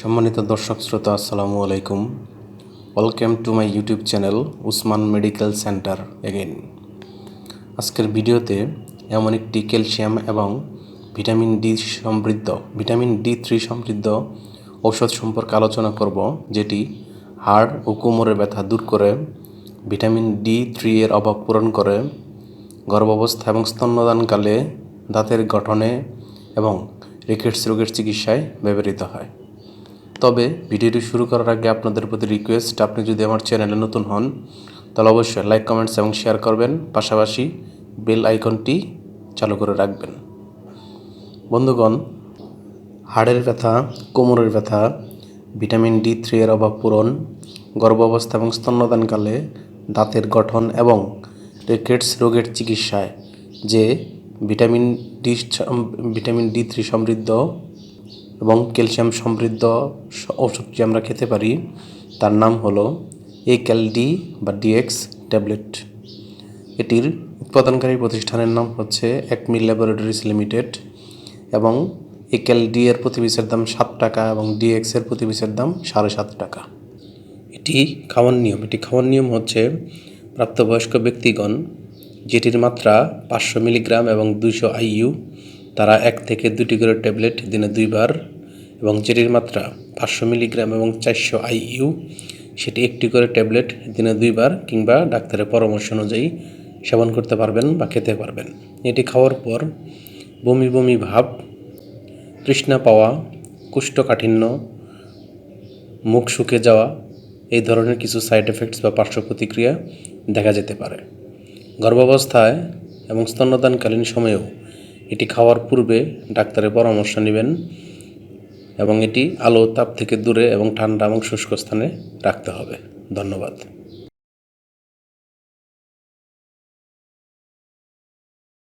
সম্মানিত দর্শক শ্রোতা, আসসালামু আলাইকুম। Welcome to my YouTube channel Usman medical centre again আজকের ভিডিওতে এমন একটি ক্যালসিয়াম এবং ভিটামিন ডি সমৃদ্ধ, ভিটামিন ডি থ্রি সমৃদ্ধ ঔষধ সম্পর্কে আলোচনা করব, যেটি হাড় ও কোমরের ব্যথা দূর করে, ভিটামিন ডি থ্রি এর অভাব পূরণ করে, গর্ভাবস্থা এবং স্তন্যদানকালে দাঁতের গঠনে এবং রিকেটস রোগের চিকিৎসায় ব্যবহৃত হয়। তবে ভিডিওটি শুরু করার আগে আপনাদের প্রতি রিকোয়েস্ট আপনি যদি আমার চ্যানেলে নতুন হন, তাহলে অবশ্যই লাইক কমেন্টস এবং শেয়ার করবেন। পাশাপাশি বেল আইকনটি চালু করে রাখবেন। বন্ধুগণ, হাড়ের ব্যথা, কোমরের ব্যথা ভিটামিন ডি থ্রি এর অভাব পূরণ গর্ভাবস্থা এবং স্তন্যদানকালে দাঁতের গঠন এবং রেকেটস রোগের চিকিৎসায় যে vitamin D vitamin D three সমৃদ্ধ এবং ক্যালসিয়াম সমৃদ্ধ ওষুধটি আমরা খেতে পারি, তার নাম হলো ক্যালডি বা ডিএক্স ট্যাবলেট এটির উৎপাদনকারী প্রতিষ্ঠানের নাম হচ্ছে একমি ল্যাবরেটরিজ লিমিটেড এবং ডি এর প্রতি পিসের দাম সাত টাকা এবং ডিএক্স এর প্রতি পিসের দাম সাড়ে সাত টাকা। এটি খাওয়ার নিয়ম। এটি খাওয়ার নিয়ম হচ্ছে প্রাপ্তবয়স্ক ব্যক্তিগণ, যেটির মাত্রা পাঁচশো মিলিগ্রাম এবং দুইশো আইইউ তারা এক থেকে দুটি করে ট্যাবলেট দিনে দুইবার এবং যেটির মাত্রা পাঁচশো মিলিগ্রাম এবং চারশো আইইউ, সেটি একটি করে ট্যাবলেট দিনে দুইবার কিংবা ডাক্তারের পরামর্শ অনুযায়ী সেবন করতে পারবেন বা খেতে পারবেন। এটি খাওয়ার পর বমি বমি ভাব, তৃষ্ণা পাওয়া, কুষ্ঠকাঠিন্য, মুখ শুকে যাওয়া, এই ধরনের কিছু সাইড এফেক্টস বা পার্শ্ব প্রতিক্রিয়া দেখা যেতে পারে। গর্ভাবস্থায় এবং স্তন্যদানকালীন সময়েও এটি খাওয়ার পূর্বে ডাক্তারের পরামর্শ নেবেন এবং এটি আলো তাপ থেকে দূরে এবং ঠান্ডা এবং শুষ্ক স্থানে রাখতে হবে। ধন্যবাদ।